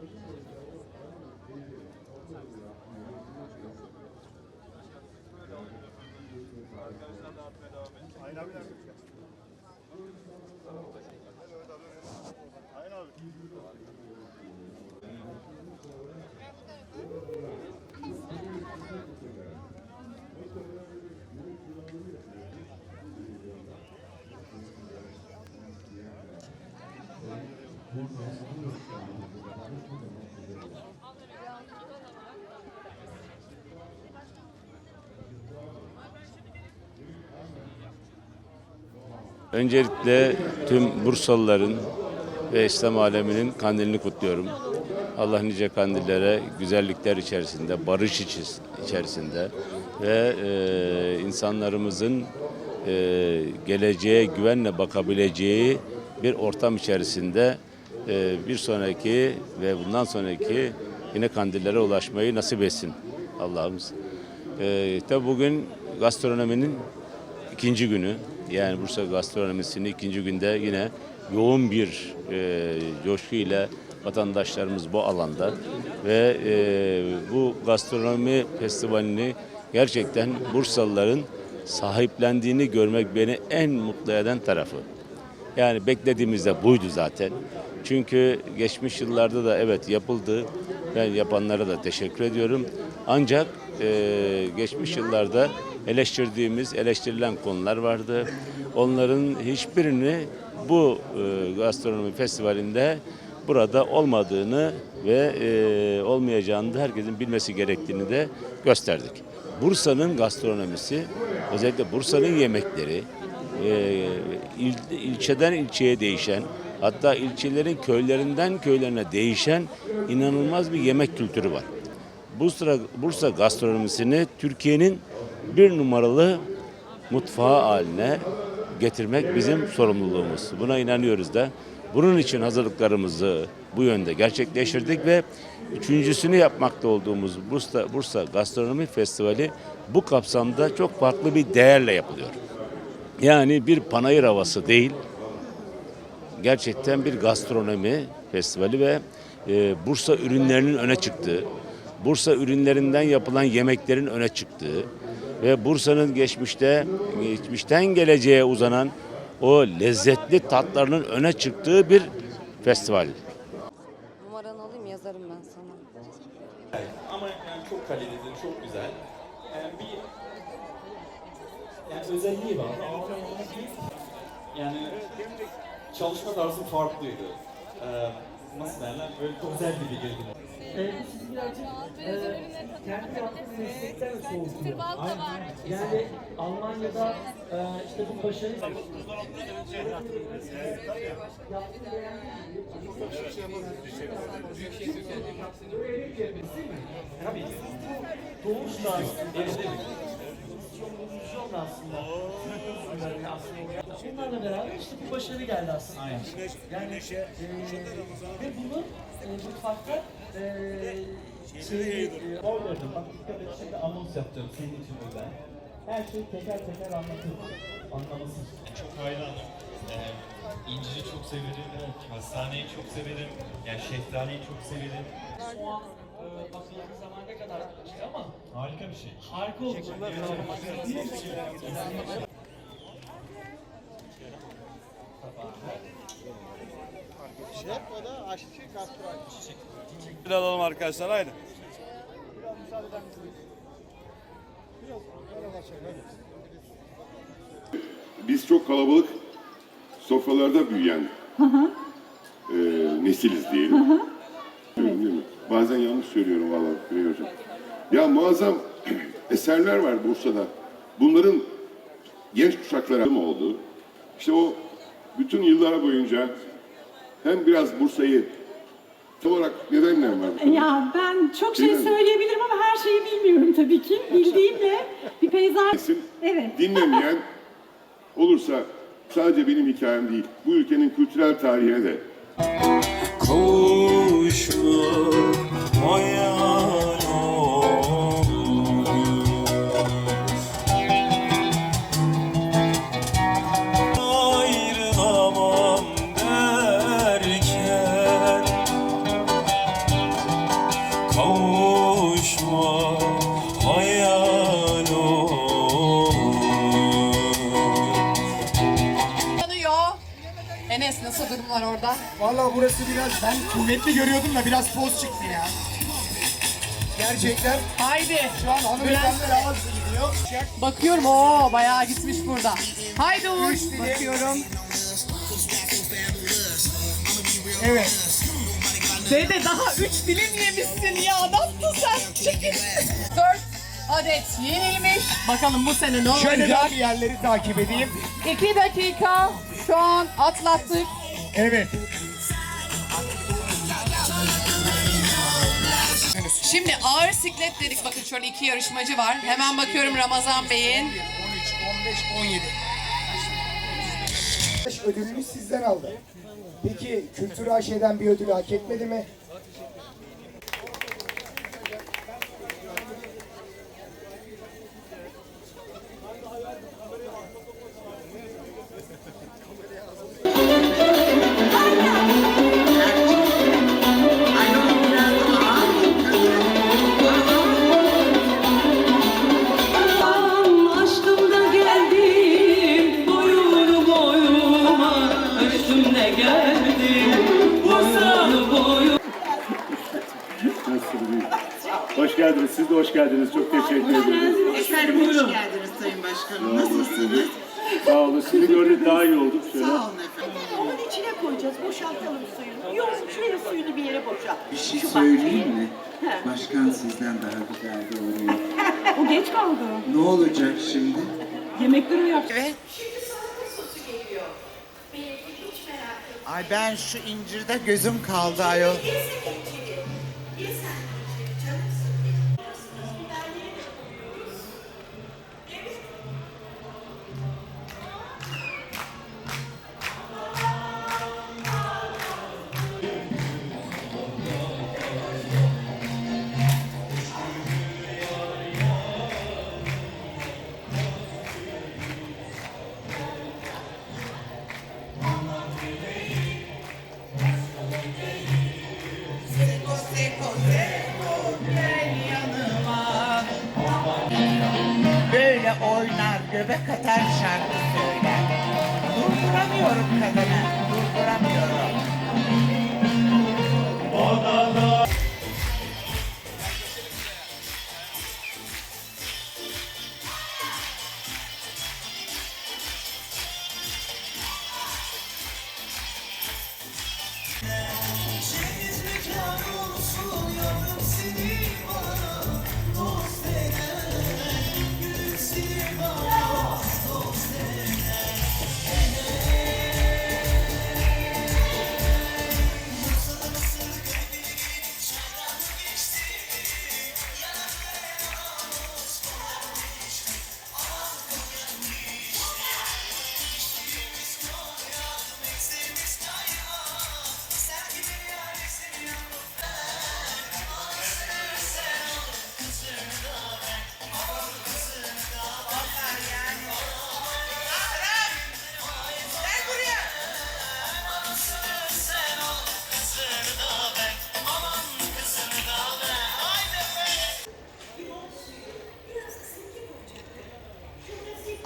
Gracias. Öncelikle tüm Bursalıların ve İslam aleminin kandilini kutluyorum. Allah nice kandillere güzellikler içerisinde, barış içerisinde ve e, insanlarımızın e, geleceğe güvenle bakabileceği bir ortam içerisinde e, bir sonraki ve bundan sonraki yine kandillere ulaşmayı nasip etsin Allah'ımız. E, tabi bugün gastronominin ikinci günü yani Bursa gastronomisinin ikinci günde yine yoğun bir e, coşku ile vatandaşlarımız bu alanda ve e, bu gastronomi festivalini gerçekten Bursalıların sahiplendiğini görmek beni en mutlu eden tarafı. Yani beklediğimiz de buydu zaten. Çünkü geçmiş yıllarda da evet yapıldı. Ben yapanlara da teşekkür ediyorum. Ancak e, geçmiş yıllarda eleştirdiğimiz, eleştirilen konular vardı. Onların hiçbirini bu e, gastronomi festivalinde burada olmadığını ve e, olmayacağını da herkesin bilmesi gerektiğini de gösterdik. Bursa'nın gastronomisi, özellikle Bursa'nın yemekleri, e, il, ilçeden ilçeye değişen, hatta ilçelerin köylerinden köylerine değişen inanılmaz bir yemek kültürü var. Bursa, Bursa gastronomisini Türkiye'nin bir numaralı mutfağı haline getirmek bizim sorumluluğumuz. Buna inanıyoruz da. Bunun için hazırlıklarımızı bu yönde gerçekleştirdik ve üçüncüsünü yapmakta olduğumuz Bursa, Bursa Gastronomi Festivali bu kapsamda çok farklı bir değerle yapılıyor. Yani bir panayır havası değil, gerçekten bir gastronomi festivali ve e, Bursa ürünlerinin öne çıktığı, Bursa ürünlerinden yapılan yemeklerin öne çıktığı ve Bursa'nın geçmişte geçmişten geleceğe uzanan o lezzetli tatlarının öne çıktığı bir festival. Numaranı alayım yazarım ben sana. Ama yani çok kaliteli, çok güzel. Yani bir yani özelliği var. Yani çalışma tarzı farklıydı. Ee, nasıl derler? Böyle özel gibi girdi. Ee, birazcık e, kendi yaptığınız meslekten soğutuyor. Aynen. Yani Almanya'da e, işte bu başarı... Tabii. Evde aslında. Yani aslında. Bunlarla beraber işte bir başarı geldi aslında. Aynen. Yani e, ve bunu e, mutfakta e, şeyi e, Oradaydım. Bak dikkat et şimdi anons yapacağım senin için özel. her şeyi teker teker anlatır. Anlaması için. çok hayranım. Ee, İnci'yi çok severim, hastaneyi çok severim, yani şeftaliyi çok severim. Soğan e, bakıldığı zaman ne kadar şey ama Harika bir şey. harika olacak. Şef o da aşçı, gastro aşçı. Bir alalım arkadaşlar haydi. Biz çok kalabalık sofralarda büyüyen e, nesiliz diyelim. Değil mi? Bazen yanlış söylüyorum vallahi Güney Hocam. Ya muazzam eserler var Bursa'da. Bunların genç kuşaklara mı oldu? İşte o bütün yıllar boyunca hem biraz Bursa'yı tam olarak nedenle var? Ya ben çok şey Değil mi? söyleyebilirim ama her şeyi bilmiyorum tabii ki. Bildiğimle bir peyzaj... Kesin Evet. dinlemeyen olursa sadece benim hikayem değil, bu ülkenin kültürel tarihine de Kuşum oyan Valla burası biraz ben kuvvetli görüyordum da biraz poz çıktı ya. Gerçekten Haydi. şu an hanımefendiler ağız gidiyor. Bakıyorum. Oo bayağı gitmiş burada. Haydi Uğur. Bakıyorum. Evet. Dede daha üç dilim yemişsin ya. Nasıl sen? Çekil. Dört adet yenilmiş. Bakalım bu sene ne Şöyle olacak? ben yerleri takip edeyim. İki dakika şu an atlattık. Evet. Şimdi ağır siklet dedik. Bakın şöyle iki yarışmacı var. Hemen bakıyorum Ramazan Bey'in. 13, 15, 17. Ödülünü sizden aldı. Peki Kültür AŞ'den bir ödül hak etmedi mi? Üstümde geldim boyunu Nasılsınız? Hoş geldiniz. Siz de hoş geldiniz. Çok teşekkür ederim. Efendim hoş geldiniz Sayın Başkanım. Nasılsınız? Sağ olun. Sizi gördük daha iyi olduk. Şöyle. Sağ olun efendim. Onun içine koyacağız boşaltalım suyunu Yok şöyle suyunu bir yere boşalt Bir şey söyleyeyim mi? Başkan sizden daha güzel doğuruyor. O geç kaldı Ne olacak şimdi? Yemekleri yap Evet. Ay ben şu incirde gözüm kaldı ayol. Göbek atar şarkı söyler. Durduramıyorum kadını. Durduramıyorum.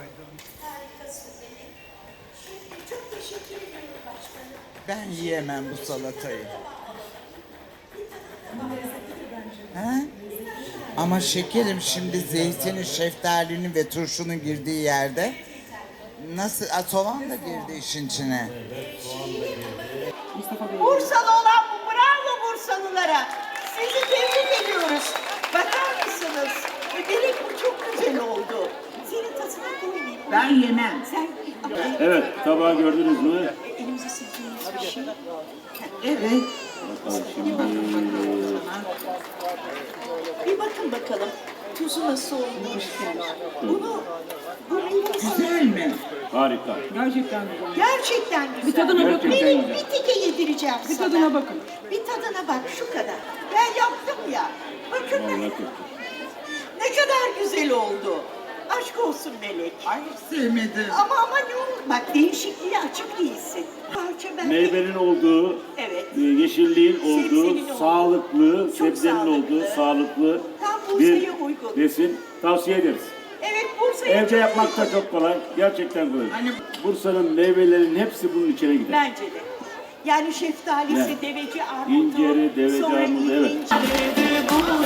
Koydum. Ben yiyemem bu salatayı. Ha? Ama şekerim şimdi zeytinin, şeftalinin ve turşunun girdiği yerde nasıl a, soğan da girdi işin içine. Bursalı olan bu bravo Bursalılara Sizi tebrik ediyoruz Bakar mısınız Ödelik bu çok güzel oldu Ben yemem Sen Evet. Tabağı gördünüz mü? elimize sildiğimiz bir şey Evet. Bir bakın bakalım tuzu nasıl olmuş. Bunu Bu meyve. Güzel mi? Harika. Gerçekten güzel. Gerçekten güzel. Bir tadına bakın. Benim bir tike yedireceğim Bir sana. tadına bakın. Bir tadına bak şu kadar. Ben yaptım ya. Bakın ne, ne kadar güzel oldu. Aşk olsun Melek. Ay sevmedim. Ama ama ne olur bak değişikliğe açık değilsin. Parça ben Meyvenin olduğu, Evet. e, yeşilliğin Sebzenin olduğu, olduğu. sağlıklı, Çok sebzenin sağlıklı. olduğu, sağlıklı Tam bir Bursa'ya uygun. besin tavsiye ederiz. Evet Bursa'ya Evde yapmak da çok kolay. Gerçekten kolay. Hani Bursa'nın meyvelerinin hepsi bunun içine gider. Bence de. Yani şeftalisi, Evet. deveci, armutu, İnciri, deveci, sonra armutu, evet. inciri. Bravo.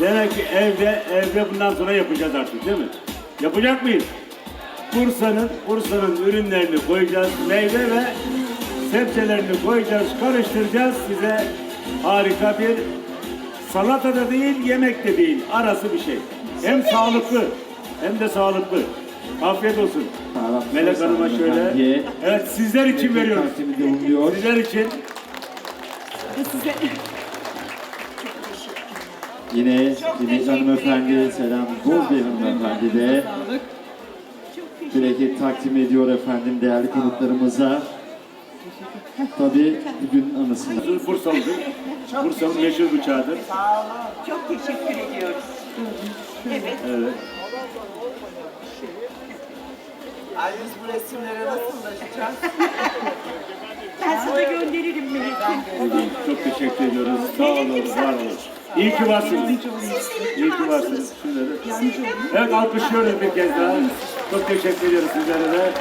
Demek ki evde, evde bundan sonra yapacağız artık değil mi? Yapacak mıyız? Bursa'nın, Bursa'nın ürünlerini koyacağız. Meyve ve sebzelerini koyacağız, karıştıracağız. Size harika bir salata da değil, yemek de değil. Arası bir şey. Hem sağlıklı hem de sağlıklı. Afiyet olsun. Melek Hanım'a şöyle. Evet sizler için veriyoruz. Sizler için. Yine Deniz Hanımefendi, Selam Bozbey Hanımefendi de plaket takdim ediyor efendim değerli konuklarımıza. Tabii bugün anısında. Bursalıdır. Bursa'nın meşhur bıçağıdır. Sağ olun. Çok teşekkür ediyoruz. Evet. Evet. Ay biz bu resimlere nasıl ulaşacağız? Ben sana gönderirim Melek'im. Çok teşekkür ediyoruz. Sağ olun, var olun. İyi ki varsınız. İyi ki varsınız. Şunları. Evet alkışlıyoruz bir kez daha. Çok teşekkür ediyoruz sizlere de.